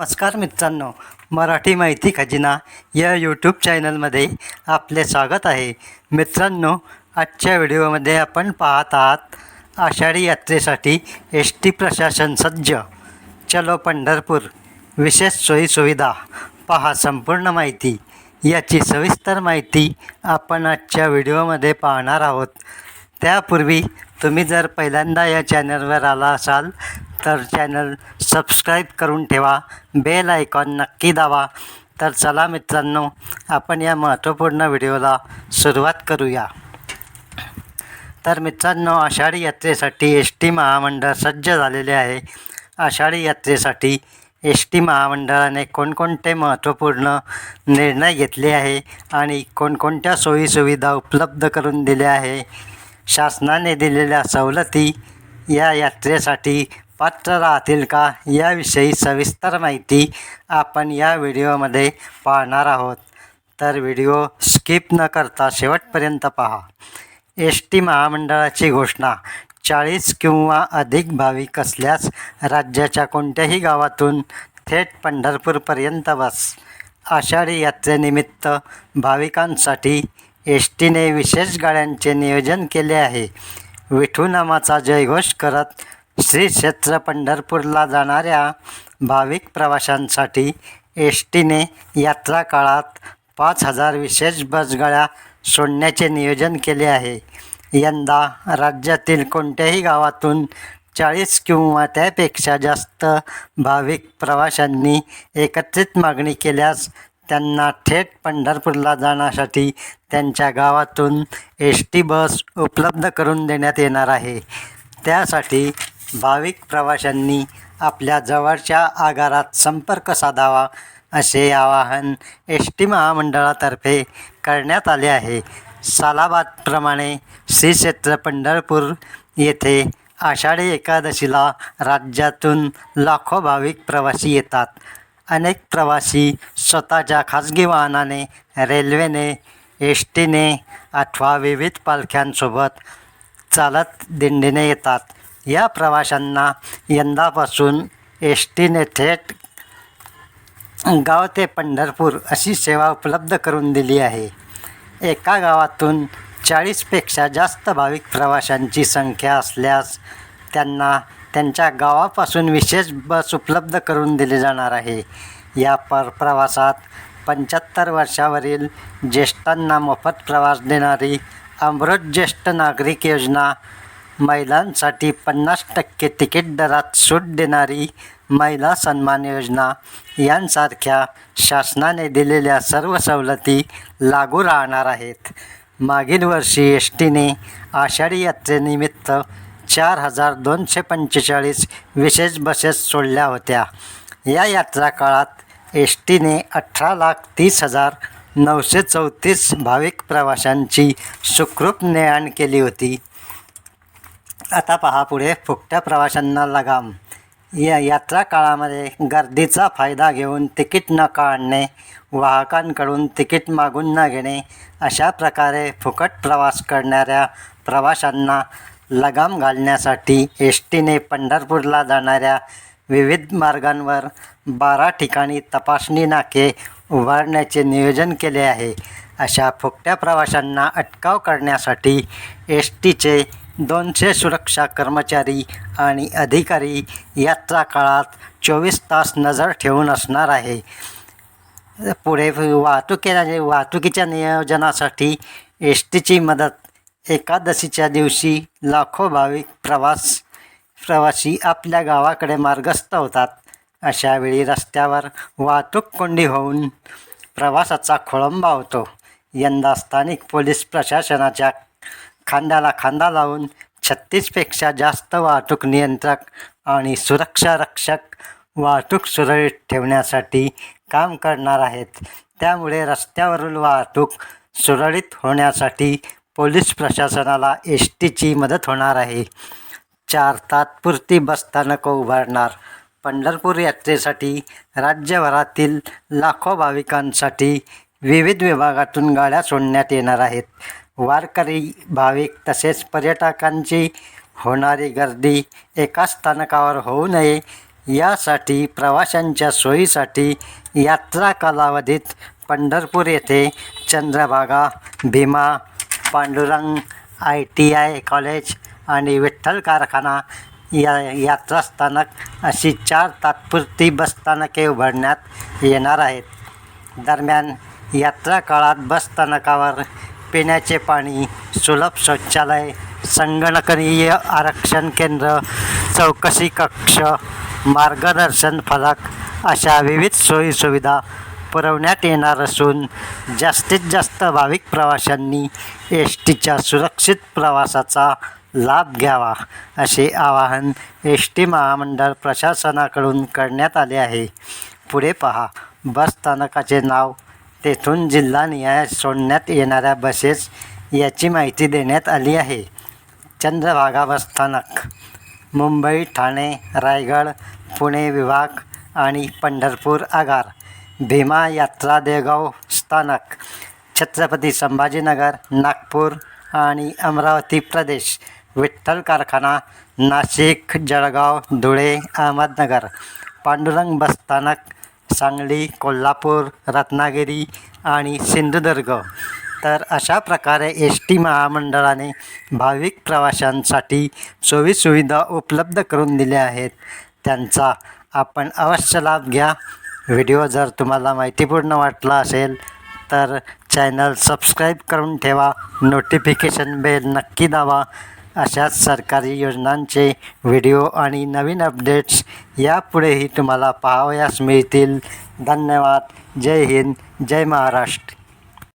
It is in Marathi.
नमस्कार मित्रांनो मराठी माहिती खजिना या यूट्यूब चॅनलमध्ये आपले स्वागत आहे. मित्रांनो आजच्या व्हिडिओमध्ये आपण पाहत आहात आषाढी यात्रेसाठी एस टी प्रशासन सज्ज. चलो पंढरपूर विशेष सोयीसुविधा. पहा संपूर्ण माहिती. याची सविस्तर माहिती आपण आजच्या व्हिडिओमध्ये पाहणार आहोत. त्यापूर्वी तुम्ही जर पहिल्यांदा या चॅनलवर आला असाल तर चॅनल सबस्क्राईब करून ठेवा बेल आयकॉन नक्की दावा तर चला मित्रांनो आपण या महत्त्वपूर्ण व्हिडिओला सुरुवात करूया. तर मित्रांनो आषाढी यात्रेसाठी एस टी महामंडळ सज्ज झालेले आहे. आषाढी यात्रेसाठी एस टी महामंडळाने कोणकोणते महत्त्वपूर्ण निर्णय घेतले आहे आणि कोणकोणत्या सोयीसुविधा उपलब्ध करून दिल्या आहे? शासनाने दिलेल्या सवलती या यात्रेसाठी पात्र राहतील का? याविषयी सविस्तर माहिती आपण या व्हिडिओमध्ये पाहणार आहोत. तर व्हिडिओ स्किप न करता शेवटपर्यंत पहा. एस टी महामंडळाची घोषणा चाळीस किंवा अधिक भाविक असल्यास राज्याच्या कोणत्याही गावातून थेट पंढरपूरपर्यंत बस. आषाढी यात्रेनिमित्त भाविकांसाठी एस टीने विशेष गाड्यांचे नियोजन केले आहे. विठूनामाचा जयघोष करत श्री क्षेत्र पंढरपूरला जाणाऱ्या भाविक प्रवाशांसाठी एस टीने यात्रा काळात पाच हजार विशेष बसगाड्या सोडण्याचे नियोजन केले आहे. यंदा राज्यातील कोणत्याही गावातून चाळीस किंवा त्यापेक्षा जास्त भाविक प्रवाशांनी एकत्रित मागणी केल्यास त्यांना थेट पंढरपूरला जाण्यासाठी त्यांच्या गावातून एस टी बस उपलब्ध करून देण्यात येणार आहे. त्यासाठी भाविक प्रवाशांनी आपल्या जवळच्या आगारात संपर्क साधावा असे आवाहन एस टी महामंडळातर्फे करण्यात आले आहे. सालाबादप्रमाणे श्री क्षेत्र पंढरपूर येथे आषाढी एकादशीला राज्यातून लाखो भाविक प्रवासी येतात. अनेक प्रवासी स्वतःच्या खाजगी वाहनाने रेल्वेने एस टीने अथवा विविध पालख्यांसोबत चालत दिंडीने येतात. या प्रवाशांना यंदापासून एस टीने थेट गाव ते पंढरपूर अशी सेवा उपलब्ध करून दिली आहे. एका गावातून चाळीसपेक्षा जास्त भाविक प्रवाशांची संख्या असल्यास त्यांना त्यांच्या गावापासून विशेष बस उपलब्ध करून दिली जाणार आहे. या पर प्रवासात पंच्याहत्तर वर्षावरील ज्येष्ठांना मोफत प्रवास देणारी अमृत ज्येष्ठ नागरिक योजना महिलांसाठी पन्नास टक्के तिकीट दरात सूट देणारी महिला सन्मान योजना. यांसारख्या शासनाने दिलेल्या सर्व सवलती लागू राहणार आहेत. मागील वर्षी एस टीने आषाढी यात्रेनिमित्त चार हजार दोनशे पंचेचाळीस विशेष बसेस सोडल्या होत्या. या यात्रा काळात एस टीने अठरा लाख तीस हजार नऊशे चौतीस भाविक प्रवाशांची सुखरूप ने आण केली होती. आता पहा पुढे. फुकट्या प्रवाशांना लगाम. या यात्रा काळामध्ये गर्दीचा फायदा घेऊन तिकीट न काढणे वाहकांकडून तिकीट मागून न घेणे अशा प्रकारे फुकट प्रवास करणाऱ्या प्रवाशांना लगाम घालण्यासाठी एस टीने पंढरपूरला जाणाऱ्या विविध मार्गांवर बारा ठिकाणी तपासणी नाके उभारण्याचे नियोजन केले आहे. अशा फुकट्या प्रवाशांना अटकाव करण्यासाठी एस टीचे दोनशे सुरक्षा कर्मचारी आणि अधिकारी यात्रा काळात चोवीस तास नजर ठेवून असणार आहे. पुढे वाहतुकीला वाहतुकीच्या नियोजनासाठी एस टीची मदत. एकादशीच्या दिवशी लाखो भाविक प्रवास प्रवासी आपल्या गावाकडे मार्गस्थ होतात. अशावेळी रस्त्यावर वाहतूक कोंडी होऊन प्रवासाचा खोळंबा होतो. यंदा स्थानिक पोलीस प्रशासनाच्या खांद्याला खांदा लावून छत्तीसपेक्षा जास्त वाहतूक नियंत्रक आणि सुरक्षा रक्षक वाहतूक सुरळीत ठेवण्यासाठी काम करणार आहेत. त्यामुळे रस्त्यावरील वाहतूक सुरळीत होण्यासाठी पोलीस प्रशासनाला एस टीची मदत होणार आहे. चार तात्पुरती बसस्थानकं उभारणार. पंढरपूर यात्रेसाठी राज्यभरातील लाखो भाविकांसाठी विविध विभागातून गाड्या सोडण्यात येणार आहेत. वारकरी भाविक तसेच पर्यटकांची होणारी गर्दी एका स्थानकावर होऊ नये. यासाठी प्रवाशांच्या सोयीसाठी यात्रा कालावधीत पंढरपूर येथे Chandrabhaga Bhima Pandurang I T I college आणि विठ्ठल कारखाना या यात्रा स्थानक अशी चार तात्पुरती बसस्थानके उभारण्यात येणार आहेत. दरम्यान यात्रा काळात बसस्थानकावर पिण्याचे पाणी सुलभ शौचालय संगणकीय आरक्षण केंद्र चौकशी कक्ष मार्गदर्शन फलक अशा विविध सोयीसुविधा पुरवण्यात येणार असून जास्तीत जास्त भाविक प्रवाशांनी एस टीच्या सुरक्षित प्रवासाचा लाभ घ्यावा असे आवाहन एस टी महामंडळ प्रशासनाकडून करण्यात आले आहे. पुढे पहा बस स्थानकाचे नाव तेथून जिल्हा निहाय सोडण्यात येणाऱ्या बसेस याची माहिती देण्यात आली आहे. चंद्रभागा बस स्थानक मुंबई ठाणे रायगड पुणे विभाग आणि पंढरपूर आगार भीमा यात्रा देगाव स्थानक छत्रपती संभाजीनगर नागपूर आणि अमरावती प्रदेश विठ्ठल कारखाना नाशिक जळगाव धुळे अहमदनगर पांडुरंग बस स्थानक सांगली कोल्हापूर रत्नागिरी आणि सिंधुदुर्ग. तर अशा प्रकारे एस टी महामंडळाने भाविक प्रवाशांसाठी सोयीसुविधा उपलब्ध करून दिल्या आहेत. त्यांचा आपण अवश्य लाभ घ्या. व्हिडिओ जर तुम्हाला माहितीपूर्ण वाटला असेल तर चॅनल सबस्क्राईब करून ठेवा. नोटिफिकेशन बेल नक्की दावा अशाच सरकारी योजनांचे व्हिडिओ आणि नवीन अपडेट्स यापुढेही तुम्हाला पाहावयास मिळतील. धन्यवाद. जय हिंद. जय महाराष्ट्र.